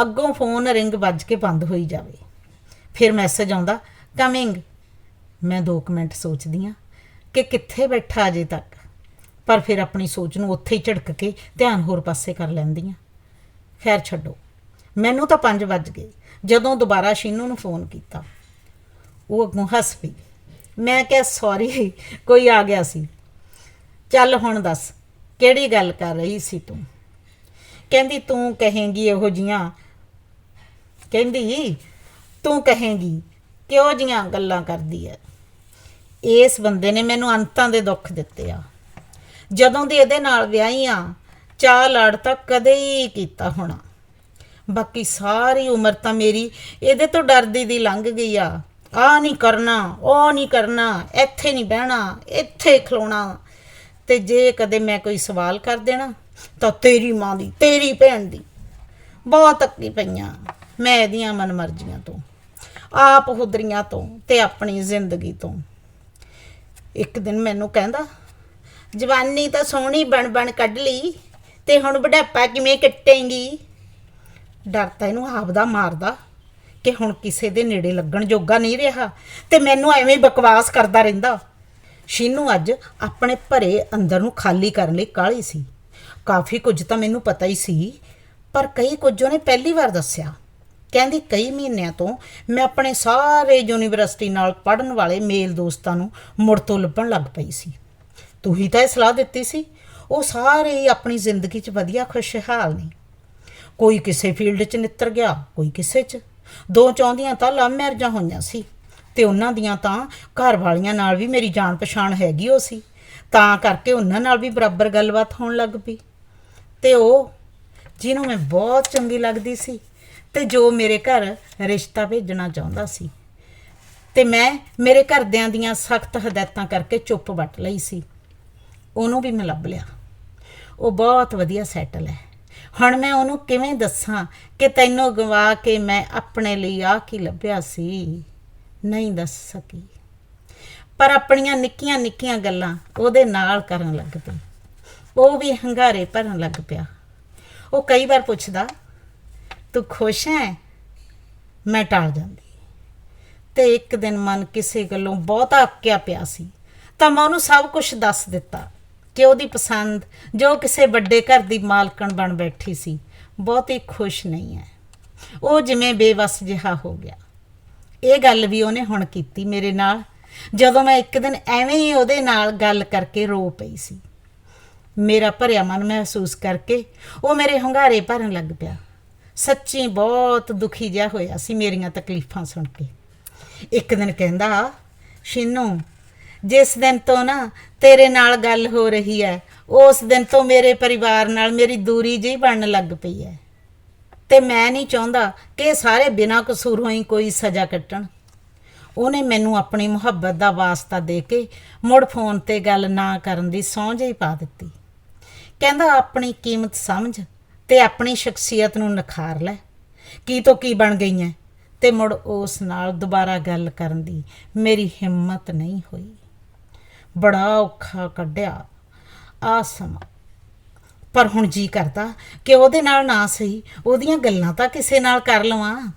ਅੱਗੋਂ ਫੋਨ ਰਿੰਗ ਵੱਜ ਕੇ ਬੰਦ ਹੋਈ ਜਾਵੇ। ਫਿਰ ਮੈਸੇਜ ਆਉਂਦਾ, ਕਮਿੰਗ। ਮੈਂ 2 ਮਿੰਟ ਸੋਚਦੀ ਆ ਕਿ ਕਿੱਥੇ ਬੈਠਾ ਅਜੇ ਤੱਕ। ਪਰ ਫਿਰ ਆਪਣੀ ਸੋਚ ਨੂੰ ਉੱਥੇ ਹੀ ਝਟਕ ਕੇ ਧਿਆਨ ਹੋਰ ਪਾਸੇ ਕਰ ਲੈਂਦੀ ਆ ਖੈਰ ਛੱਡੋ, ਮੈਨੂੰ ਤਾਂ 5 ਵੱਜ ਗਏ। ਜਦੋਂ ਦੁਬਾਰਾ ਸ਼ੀਨੂ ਨੂੰ ਫੋਨ ਕੀਤਾ ਉਹ ਅੱਗੋਂ ਹੱਸ ਪਈ। ਮੈਂ ਕਿਹਾ ਸੌਰੀ ਕੋਈ ਆ ਗਿਆ ਸੀ। ਚੱਲ ਹੁਣ ਦੱਸ, ਕਿਹੜੀ ਗੱਲ ਕਰ ਰਹੀ ਸੀ ਤੂੰ? ਕਹਿੰਦੀ, ਤੂੰ ਕਹੇਂਗੀ ਇਹੋ ਜੀਆਂ। ਕਹਿੰਦੀ, ਤੂੰ ਕਹੇਂਗੀ ਕਿਉਂ ਜੀਆਂ ਗੱਲਾਂ ਕਰਦੀ ਐ? ਇਸ ਬੰਦੇ ਨੇ ਮੈਨੂੰ ਅੰਤਾਂ ਦੇ ਦੁੱਖ ਦਿੱਤੇ ਆ। ਜਦੋਂ ਦੀ ਇਹਦੇ ਨਾਲ ਵਿਆਹੀ ਆ, ਚਾਹ ਲੜ ਤਾਂ ਕਦੇ ਹੀ ਕੀਤਾ ਹੋਣਾ। ਬਾਕੀ ਸਾਰੀ ਉਮਰ ਤਾਂ ਮੇਰੀ ਇਹਦੇ ਤੋਂ ਡਰਦੀ ਦੀ ਲੰਘ ਗਈ ਆ। ਆ ਨਹੀਂ ਕਰਨਾ, ਉਹ ਨਹੀਂ ਕਰਨਾ, ਇੱਥੇ ਨਹੀਂ ਬਹਿਣਾ, ਇੱਥੇ ਖਲੋਣਾ। ਤੇ ਜੇ ਕਦੇ ਮੈਂ ਕੋਈ ਸਵਾਲ ਕਰ ਦੇਣਾ, ਤਾਂ ਤੇਰੀ ਮਾਂ ਦੀ, ਤੇਰੀ ਭੈਣ ਦੀ। ਬਹੁਤ ਅੱਕੀ ਪਈਆਂ ਮੈਂ ਇਹਦੀਆਂ ਮਨਮਰਜ਼ੀਆਂ ਤੋਂ, ਆਪ ਹੁਦਰੀਆਂ ਤੋਂ ਤੇ ਆਪਣੀ ਜ਼ਿੰਦਗੀ ਤੋਂ। ਇੱਕ ਦਿਨ ਮੈਨੂੰ ਕਹਿੰਦਾ, ਜਵਾਨੀ ਤਾਂ ਸੋਹਣੀ ਬਣ ਬਣ ਕੱਢ ਲਈ, ਤੇ ਹੁਣ ਬੁਢਾਪਾ ਕਿਵੇਂ ਕੱਟੇਂਗੀ? ਡਰ ਤਾਂ ਇਹਨੂੰ ਆਪਦਾ ਮਾਰਦਾ। ਕਿ ਹੁਣ ਕਿਸੇ ਦੇ ਨੇੜੇ ਲੱਗਣ ਜੋਗਾ ਨਹੀਂ ਰਿਹਾ ਤੇ ਮੈਨੂੰ ਐਵੇਂ ਬਕਵਾਸ ਕਰਦਾ ਰਹਿੰਦਾ। ਸ਼ੀਨੂ ਅੱਜ ਆਪਣੇ ਭਰੇ ਅੰਦਰ ਨੂੰ ਖਾਲੀ ਕਰਨ ਲਈ ਕਾਹਲੀ ਸੀ। ਕਾਫੀ ਕੁਝ ਤਾਂ ਮੈਨੂੰ ਪਤਾ ਹੀ ਸੀ, ਪਰ ਕਈ ਕੁਝ ਉਹਨੇ ਪਹਿਲੀ ਵਾਰ ਦੱਸਿਆ। ਕਹਿੰਦੀ ਕਈ ਮਹੀਨਿਆਂ ਤੋਂ ਮੈਂ ਆਪਣੇ ਸਾਰੇ ਯੂਨੀਵਰਸਿਟੀ ਨਾਲ ਪੜਨ ਵਾਲੇ ਮੇਲ ਦੋਸਤਾਂ ਨੂੰ ਮੁੜ ਤੋਂ ਲੱਭਣ ਲੱਗ ਪਈ ਸੀ। ਤੂੰ ਹੀ ਤਾਂ ਇਹ ਸਲਾਹ ਦਿੱਤੀ ਸੀ, ਉਹ ਸਾਰੇ ਹੀ ਆਪਣੀ ਜ਼ਿੰਦਗੀ 'ਚ ਵਧੀਆ ਖੁਸ਼ਹਾਲ ਨੇ। ਕੋਈ ਕਿਸੇ ਫੀਲਡ 'ਚ ਨਿੱਤਰ ਗਿਆ, ਕੋਈ ਕਿਸੇ 'ਚ। ਦੋ ਚਾਹੁੰਦੀਆਂ ਤਾਂ ਲਵ ਮੈਰਿਜਾਂ ਹੋਈਆਂ ਸੀ ਤੇ ਉਹਨਾਂ ਦੀਆਂ ਤਾਂ ਘਰ ਵਾਲੀਆਂ ਨਾਲ ਵੀ ਮੇਰੀ ਜਾਣ ਪਛਾਣ ਹੈਗੀ ਉਹ ਸੀ। ਤਾਂ ਕਰਕੇ ਉਹਨਾਂ ਨਾਲ ਵੀ ਬਰਾਬਰ ਗੱਲਬਾਤ ਹੋਣ ਲੱਗ ਪਈ। ਤੇ ਉਹ, ਜਿਹਨੂੰ ਮੈਂ ਬਹੁਤ ਚੰਗੀ ਲੱਗਦੀ ਸੀ ਤੇ ਜੋ ਮੇਰੇ ਘਰ ਰਿਸ਼ਤਾ ਭੇਜਣਾ ਚਾਹੁੰਦਾ ਸੀ। ਤੇ ਮੈਂ ਮੇਰੇ ਘਰਦਿਆਂ ਦੀਆਂ ਸਖਤ ਹਦਾਇਤਾਂ ਕਰਕੇ ਚੁੱਪ ਵੱਟ ਲਈ ਸੀ। ਉਹਨੂੰ ਵੀ ਮੈਂ ਲੱਭ ਲਿਆ। ਉਹ ਬਹੁਤ ਵਧੀਆ ਸੈਟਲ ਹੈ। ਹੁਣ ਮੈਂ ਉਹਨੂੰ ਕਿਵੇਂ ਦੱਸਾਂ ਕਿ ਤੈਨੂੰ ਗਵਾ ਕੇ ਮੈਂ ਆਪਣੇ ਲਈ ਆ ਕੀ ਲੱਭਿਆ ਸੀ? ਨਹੀਂ ਦੱਸ ਸਕੀ। ਪਰ ਆਪਣੀਆਂ ਨਿੱਕੀਆਂ ਨਿੱਕੀਆਂ ਗੱਲਾਂ ਉਹਦੇ ਨਾਲ ਕਰਨ ਲੱਗ ਪਈ। ਉਹ ਵੀ ਹੰਗਾਰੇ ਭਰਨ ਲੱਗ ਪਿਆ। ਉਹ ਕਈ ਵਾਰ ਪੁੱਛਦਾ, ਤੂੰ ਖੁਸ਼ ਹੈ ਮੈਂ ਟਾਲ ਜਾਂਦੀ। ਤੇ ਇੱਕ ਦਿਨ ਮਨ ਕਿਸੇ ਗੱਲੋਂ ਬਹੁਤਾ ਅੱਕਿਆ ਪਿਆ ਸੀ। ਤਾਂ ਮੈਂ ਉਹਨੂੰ ਸਭ ਕੁਝ ਦੱਸ ਦਿੱਤਾ। ਕਿ ਉਹਦੀ ਪਸੰਦ, ਜੋ ਕਿਸੇ ਵੱਡੇ ਘਰ ਦੀ ਮਾਲਕਣ ਬਣ ਬੈਠੀ ਸੀ, ਬਹੁਤੀ ਖੁਸ਼ ਨਹੀਂ ਹੈ। ਉਹ ਜਿਵੇਂ ਬੇਵਸ ਜਿਹਾ ਹੋ ਗਿਆ। ਇਹ ਗੱਲ ਵੀ ਉਹਨੇ ਹੁਣ ਕੀਤੀ ਮੇਰੇ ਨਾਲ, ਜਦੋਂ ਮੈਂ ਇੱਕ ਦਿਨ ਐਵੇਂ ਹੀ ਉਹਦੇ ਨਾਲ ਗੱਲ ਕਰਕੇ ਰੋ ਪਈ ਸੀ। ਮੇਰਾ ਭਰਿਆ ਮਨ ਮਹਿਸੂਸ ਕਰਕੇ ਉਹ ਮੇਰੇ ਹੰਗਾਰੇ ਭਰਨ ਲੱਗ ਪਿਆ। ਸੱਚੀ ਬਹੁਤ ਦੁਖੀ ਜਿਹਾ ਹੋਇਆ ਸੀ ਮੇਰੀਆਂ ਤਕਲੀਫਾਂ ਸੁਣ ਕੇ। ਇੱਕ ਦਿਨ ਕਹਿੰਦਾ, ਸ਼ਿਨੂ ਜਿਸ ਦਿਨ ਤੋਂ ਨਾ ਤੇਰੇ ਨਾਲ ਗੱਲ ਹੋ ਰਹੀ ਹੈ, ਉਸ ਦਿਨ ਤੋਂ ਮੇਰੇ ਪਰਿਵਾਰ ਨਾਲ ਮੇਰੀ ਦੂਰੀ ਜਿਹੀ ਬਣਨ ਲੱਗ ਪਈ ਹੈ। ਤੇ ਮੈਂ ਨਹੀਂ ਚਾਹੁੰਦਾ ਕਿ ਸਾਰੇ ਬਿਨਾਂ ਕਸੂਰੋਂ ਹੀ ਕੋਈ ਸਜ਼ਾ ਕੱਟਣ। ਉਹਨੇ ਮੈਨੂੰ ਆਪਣੀ ਮੁਹੱਬਤ ਦਾ ਵਾਸਤਾ ਦੇ ਕੇ ਮੁੜ ਫੋਨ ਤੇ ਗੱਲ ਨਾ ਕਰਨ ਦੀ ਸਹੁੰ ਜਿਹੀ ਪਾ ਦਿੱਤੀ। ਕਹਿੰਦਾ, ਆਪਣੀ ਕੀਮਤ ਸਮਝ ਤੇ ਆਪਣੀ ਸ਼ਖਸੀਅਤ ਨੂੰ ਨਿਖਾਰ ਲੈ। ਕੀ ਤੋਂ ਕੀ ਬਣ ਗਈਆਂ? ਹੈ ਤੇ ਮੁੜ ਉਸ ਨਾਲ ਦੁਬਾਰਾ ਗੱਲ ਕਰਨ ਦੀ ਮੇਰੀ ਹਿੰਮਤ ਨਹੀਂ ਹੋਈ। ਬੜਾ ਔਖਾ ਕੱਢਿਆ ਆ ਸਮਾਂ। ਪਰ ਹੁਣ ਜੀ ਕਰਦਾ ਕਿ ਉਹਦੇ ਨਾਲ ਨਾ ਸਹੀ, ਉਹਦੀਆਂ ਗੱਲਾਂ ਤਾਂ ਕਿਸੇ ਨਾਲ ਕਰ ਲਵਾਂ।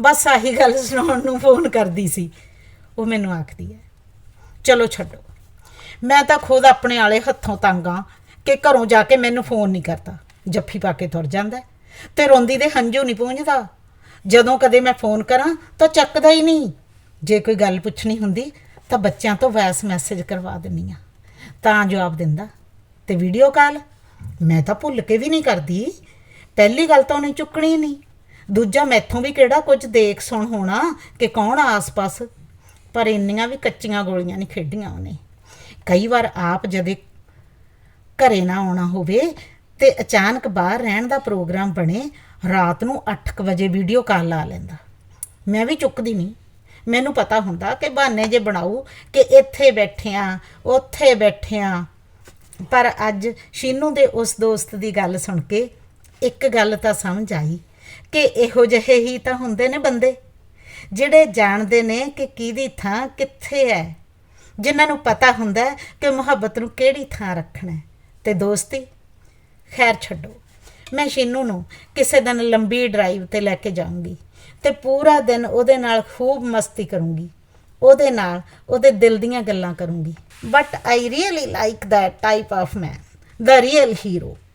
ਬਸ ਆਹੀ ਗੱਲ ਸੁਣਾਉਣ ਨੂੰ ਫੋਨ ਕਰਦੀ ਸੀ। ਉਹ ਮੈਨੂੰ ਆਖਦੀ ਹੈ, ਚਲੋ ਛੱਡੋ। ਮੈਂ ਤਾਂ ਖੁਦ ਆਪਣੇ ਆਲੇ ਹੱਥੋਂ ਤੰਗ ਆ ਕਿ ਘਰੋਂ ਜਾ ਕੇ ਮੈਨੂੰ ਫੋਨ ਨਹੀਂ ਕਰਦਾ। ਜੱਫੀ ਪਾ ਕੇ ਤੁਰ ਜਾਂਦਾ ਹੈ ਤੇ ਰੋਂਦੀ ਦੇ ਹੰਝੂ ਨਹੀਂ ਪੂੰਝਦਾ। ਜਦੋਂ ਕਦੇ ਮੈਂ ਫੋਨ ਕਰਾਂ ਤਾਂ ਚੱਕਦਾ ਹੀ ਨਹੀਂ। ਜੇ ਕੋਈ ਗੱਲ ਪੁੱਛਣੀ ਹੁੰਦੀ ਤਾਂ ਬੱਚਿਆਂ ਤੋਂ ਵੌਇਸ ਮੈਸੇਜ ਕਰਵਾ ਦਿੰਨੀ ਆ ਤਾਂ ਜਵਾਬ ਦਿੰਦਾ, ਤੇ ਵੀਡੀਓ ਕਾਲ? ਮੈਂ ਤਾਂ ਭੁੱਲ ਕੇ ਵੀ ਨਹੀਂ ਕਰਦੀ। ਪਹਿਲੀ ਗੱਲ ਤਾਂ ਉਹਨੇ ਚੁੱਕਣੀ ਨਹੀਂ। ਦੂਜਾ, ਮੈਥੋਂ ਵੀ ਕਿਹੜਾ ਕੁਝ ਦੇਖ ਸੁਣ ਹੋਣਾ ਕਿ ਕੌਣ ਆਸ-ਪਾਸ? ਪਰ ਇੰਨੀਆਂ ਵੀ ਕੱਚੀਆਂ ਗੋਲੀਆਂ ਨਹੀਂ ਖੇਡੀਆਂ ਉਹਨੇ। ਕਈ ਵਾਰ ਆਪ ਜਦੇ ਘਰੇ ਨਾ ਆਉਣਾ ਹੋਵੇ ਤੇ ਅਚਾਨਕ ਬਾਹਰ ਰਹਿਣ ਦਾ ਪ੍ਰੋਗਰਾਮ ਬਣੇ, ਰਾਤ ਨੂੰ 8:00 ਵਜੇ ਵੀਡੀਓ ਕਾਲ ਲਾ ਲੈਂਦਾ। ਮੈਂ ਵੀ ਚੁੱਕਦੀ ਨਹੀਂ। ਮੈਨੂੰ ਪਤਾ ਹੁੰਦਾ ਕਿ ਬਹਾਨੇ ਜੇ ਬਣਾਉ ਕਿ ਇੱਥੇ ਬੈਠੇ ਆ ਉੱਥੇ ਬੈਠੇ ਆ ਪਰ ਅੱਜ ਸ਼ੀਨੂ ਦੇ ਉਸ ਦੋਸਤ ਦੀ ਗੱਲ ਸੁਣ ਕੇ ਇੱਕ ਗੱਲ ਤਾਂ ਸਮਝ ਆਈ ਕਿ ਇਹੋ ਜਿਹੇ ਹੀ ਤਾਂ ਹੁੰਦੇ ਨੇ ਬੰਦੇ, ਜਿਹੜੇ ਜਾਣਦੇ ਨੇ ਕਿ ਕਿਹਦੀ ਥਾਂ ਕਿੱਥੇ ਹੈ ਜਿਨ੍ਹਾਂ ਨੂੰ ਪਤਾ ਹੁੰਦਾ ਹੈ ਕਿ ਮੁਹੱਬਤ ਨੂੰ ਕਿਹੜੀ ਥਾਂ ਰੱਖਣਾ ਹੈ ਤੇ ਦੋਸਤੀ, ਖੈਰ ਛੱਡੋ, ਮੈਂ ਸ਼ੀਨੂ ਨੂੰ ਕਿਸੇ ਦਿਨ ਲੰਬੀ ਡਰਾਈਵ ਤੇ ਲੈ ਕੇ ਜਾਊਂਗੀ। ਤੇ ਪੂਰਾ ਦਿਨ ਉਹਦੇ ਨਾਲ ਖੂਬ ਮਸਤੀ ਕਰੂੰਗੀ। ਉਹਦੇ ਨਾਲ ਉਹਦੇ ਦਿਲ ਦੀਆਂ ਗੱਲਾਂ ਕਰੂੰਗੀ। But I really like that type of man the real hero